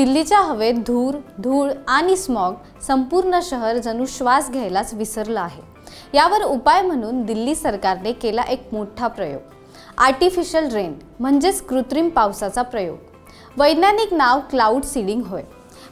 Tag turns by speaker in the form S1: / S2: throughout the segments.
S1: दिल्लीच्या हवेत धूर धूळ आणि स्मॉग संपूर्ण शहर जणू श्वास घ्यायलाच विसरलं आहे. यावर उपाय म्हणून दिल्ली सरकारने केला एक मोठा प्रयोग. आर्टिफिशियल रेन म्हणजेच कृत्रिम पावसाचा प्रयोग. वैज्ञानिक नाव क्लाउड सीडिंग होय.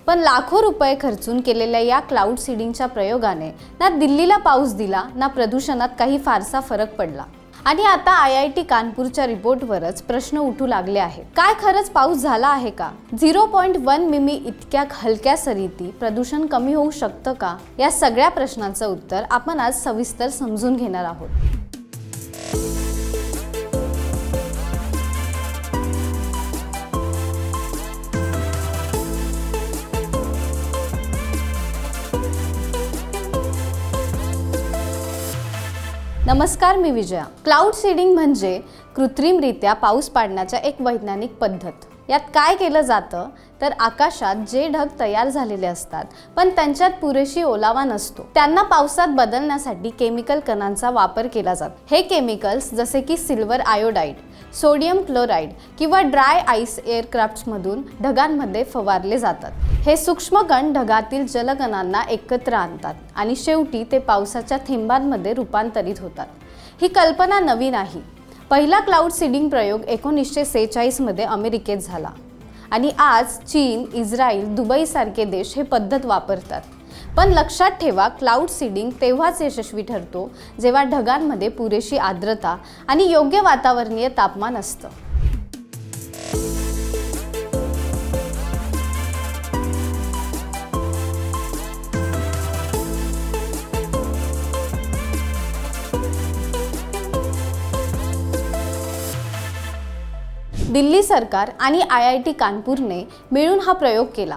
S1: पण लाखो रुपये खर्चून केलेल्या या क्लाउड सीडिंगच्या प्रयोगाने ना दिल्लीला पाऊस दिला ना प्रदूषणात काही फारसा फरक पडला. आणि आता आय आय टी कानपूरच्या रिपोर्टवरच प्रश्न उठू लागले आहेत. काय खरंच पाऊस झाला आहे का? झिरो पॉईंट वन मिमी इतक्या हलक्या सरीती प्रदूषण कमी होऊ शकतं का? या सगळ्या प्रश्नांचं उत्तर आपण आज सविस्तर समजून घेणार आहोत. नमस्कार मी विजया. क्लाउड सीडिंग म्हणजे कृत्रिमरित्या पाऊस पाडण्याच्या एक वैज्ञानिक पद्धत. यात काय केलं जातं? तर आकाशात जे ढग तयार झालेले असतात पण त्यांच्यात पुरेशी ओलावा नसतो. त्यांना पावसात बदलण्यासाठी केमिकल कणांचा वापर केला जातो. हे केमिकल्स जसे की सिल्वर आयोडाईड सोडियम क्लोराईड किंवा ड्राय आईस एअरक्राफ्ट्समधून ढगांमध्ये फवारले जातात. हे सूक्ष्मकण ढगातील जलकणांना एकत्र आणतात आणि शेवटी ते पावसाच्या थेंबांमध्ये रूपांतरित होतात. ही कल्पना नवीन नाही. पहिला क्लाउड सीडिंग प्रयोग एकोणीसशे सेहेचाळीसमध्ये अमेरिकेत झाला आणि आज चीन इस्रायल दुबईसारखे देश हे पद्धत वापरतात. पण लक्षात ठेवा क्लाउड सीडिंग तेव्हाच यशस्वी ठरतो जेव्हा ढगांमध्ये पुरेशी आर्द्रता आणि योग्य वातावरणीय तापमान असतं. दिल्ली सरकार आणि आय आय टी कानपूरने मिळून हा प्रयोग केला.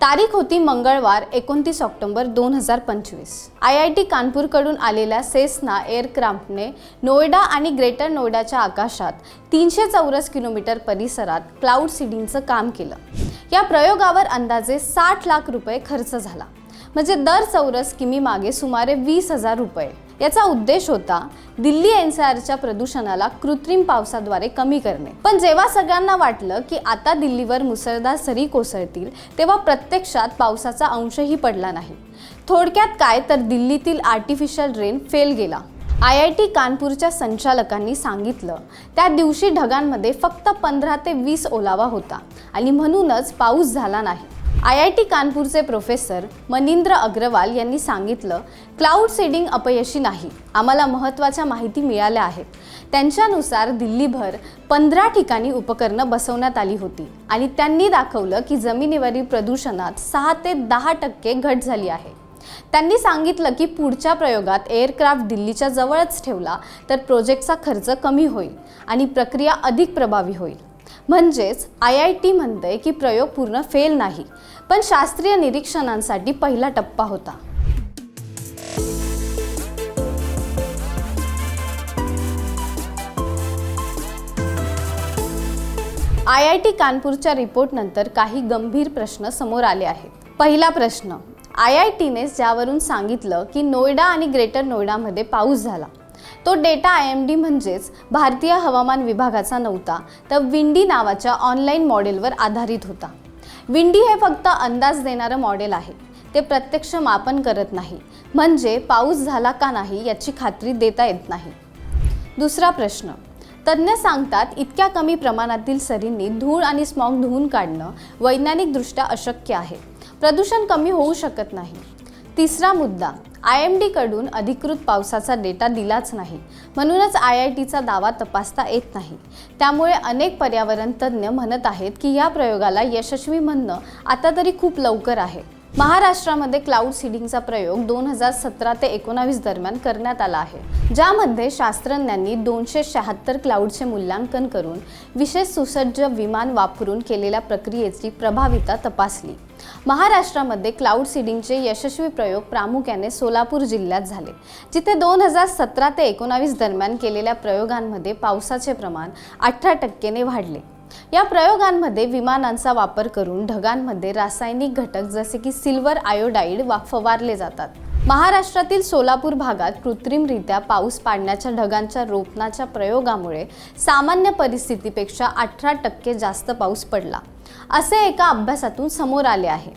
S1: तारीख होती मंगळवार एकोणतीस ऑक्टोबर दोन हजार पंचवीस. आय आय टी कानपूरकडून आलेल्या सेस्ना एअरक्राफ्टने नोएडा आणि ग्रेटर नोएडाच्या आकाशात तीनशे चौरस किलोमीटर परिसरात क्लाउड सीडिंगचं काम केलं. या प्रयोगावर अंदाजे साठ लाख रुपये खर्च झाला. म्हणजे दर चौरस किमी मागे सुमारे वीस हजार रुपये. याचा उद्देश होता दिल्ली एनसीआरच्या प्रदूषणाला कृत्रिम पावसाद्वारे कमी करणे. पण जेव्हा सगळ्यांना वाटलं की आता दिल्लीवर मुसळधार सरी कोसळतील तेव्हा प्रत्यक्षात पावसाचा अंशही पडला नाही. थोडक्यात काय तर दिल्लीतील आर्टिफिशियल रेन फेल गेला. आय आय टी कानपूरच्या संचालकांनी सांगितलं त्या दिवशी ढगांमध्ये फक्त पंधरा ते वीस ओलावा होता आणि म्हणूनच पाऊस झाला नाही. आय आय टी कानपूरचे प्रोफेसर मनिंद्र अग्रवाल यांनी सांगितलं क्लाउड सेडिंग अपयशी नाही. आम्हाला महत्त्वाच्या माहिती मिळाल्या आहेत. त्यांच्यानुसार दिल्लीभर पंधरा ठिकाणी उपकरणं बसवण्यात आली होती आणि त्यांनी दाखवलं की जमिनीवरील प्रदूषणात सहा ते दहा टक्के घट झाली आहे. त्यांनी सांगितलं की पुढच्या प्रयोगात एअरक्राफ्ट दिल्लीच्या जवळच ठेवला तर प्रोजेक्टचा खर्च कमी होईल आणि प्रक्रिया अधिक प्रभावी होईल. म्हणजेच आय आय टी म्हणते की प्रयोग पूर्ण फेल नाही पण शास्त्रीय निरीक्षणांसाठी पहिला टप्पा होता. आय आय टी कानपूरच्या रिपोर्टनंतर काही गंभीर प्रश्न समोर आले आहेत. पहिला प्रश्न आय आय टीने ज्यावरून सांगितलं की नोएडा आणि ग्रेटर नोएडामध्ये पाऊस झाला तो डेटा आय एम डी म्हणजेच भारतीय हवामान विभागाचा नव्हता तर विंडी नावाच्या ऑनलाईन मॉडेलवर आधारित होता. विंडी हे फक्त अंदाज देणारं मॉडेल आहे. ते प्रत्यक्ष मापन करत नाही. म्हणजे पाऊस झाला का नाही याची खात्री देता येत नाही. दुसरा प्रश्न. तज्ज्ञ सांगतात इतक्या कमी प्रमाणातील सरींनी धूळ आणि स्मॉग धुवून काढणं वैज्ञानिकदृष्ट्या अशक्य आहे. प्रदूषण कमी होऊ शकत नाही. तिसरा मुद्दा. आय एम डीकडून अधिकृत पावसाचा डेटा दिलाच नाही. म्हणूनच आय आय टीचा दावा तपासता येत नाही. त्यामुळे अनेक पर्यावरण तज्ज्ञ म्हणत आहेत की या प्रयोगाला यशस्वी म्हणणं आता तरी खूप लवकर आहे. महाराष्ट्रामध्ये क्लाउड सीडिंगचा प्रयोग दोन हजार सतरा ते एकोणावीस दरम्यान करण्यात आला आहे ज्यामध्ये शास्त्रज्ञांनी दोनशे शहात्तर क्लाउडचे मूल्यांकन करून विशेष सुसज्ज विमान वापरून केलेल्या प्रक्रियेची प्रभाविता तपासली. महाराष्ट्रामध्ये क्लाउड सीडिंगचे यशस्वी प्रयोग प्रामुख्याने सोलापूर जिल्ह्यात झाले जिथे दोन हजार सतरा ते एकोणावीस दरम्यान केलेल्या प्रयोगांमध्ये पावसाचे प्रमाण अठरा टक्केने वाढले. या प्रयोगांमध्ये विमानांचा वापर करून ढगांमध्ये रासायनिक घटक जसे की सिल्वर आयोडाईड वा फवारले जातात. महाराष्ट्रातील सोलापूर भागात कृत्रिमरित्या पाऊस पाडण्याच्या ढगांच्या रोपणाच्या प्रयोगामुळे सामान्य परिस्थितीपेक्षा अठरा टक्के जास्त पाऊस पडला. असे एका अभ्यासातून समोर आले आहे.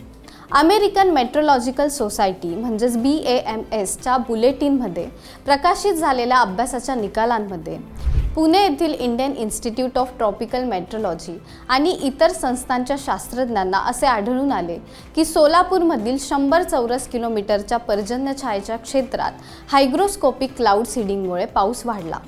S1: अमेरिकन मेट्रोलॉजिकल सोसायटी म्हणजेच बी ए एम एसच्या बुलेटिनमध्ये प्रकाशित झालेल्या अभ्यासाच्या निकालांमध्ये पुणे येथील Indian Institute of Tropical Meteorology आणि इतर संस्थांच्या शास्त्रज्ञांना असे आढळून आले की सोलापूरमधील शंभर चौरस किलोमीटरच्या पर्जन्यछायेच्या क्षेत्रात हायग्रोस्कोपिक क्लाउड सीडिंगमुळे पाऊस वाढला.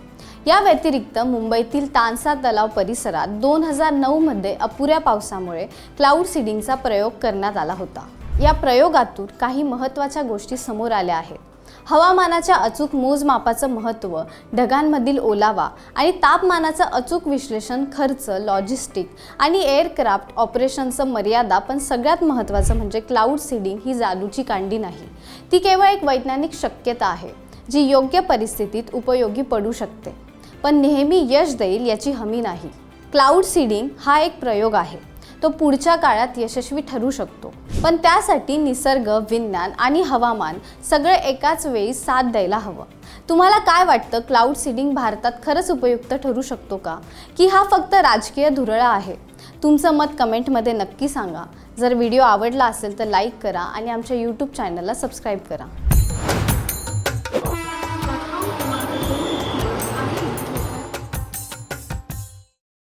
S1: या व्यतिरिक्त मुंबईतील तानसा तलाव परिसरात दोन हजार नऊमध्ये अपुऱ्या पावसामुळे क्लाउड सीडिंगचा प्रयोग करण्यात आला होता. या प्रयोगातून काही महत्त्वाच्या गोष्टी समोर आल्या आहेत. हवामानाच्या अचूक मोजमापाचं महत्त्व ढगांमधील ओलावा आणि तापमानाचं अचूक विश्लेषण खर्च लॉजिस्टिक आणि एअरक्राफ्ट ऑपरेशनचं मर्यादा पण सगळ्यात महत्त्वाचं म्हणजे क्लाउड सीडिंग ही जादूची कांडी नाही. ती केवळ एक वैज्ञानिक शक्यता आहे जी योग्य परिस्थितीत उपयोगी पडू शकते. पण नेहमी यश देईल याची हमी नाही. क्लाउड सीडिंग हा एक प्रयोग आहे. तो पुढच्या काळात यशस्वी ठरू शकतो. पण त्यासाठी निसर्ग विज्ञान आणि हवामान सगळे एकाच वेळी साथ द्यायला हवं. तुम्हाला काय वाटतं? क्लाउड सीडिंग भारतात खरंच उपयुक्त ठरू शकतो का? की हा फक्त राजकीय धुरळा आहे? तुमचं मत कमेंटमध्ये नक्की सांगा. जर व्हिडिओ आवडला असेल तर लाईक करा आणि आमच्या यूट्यूब चॅनलला सबस्क्राईब करा.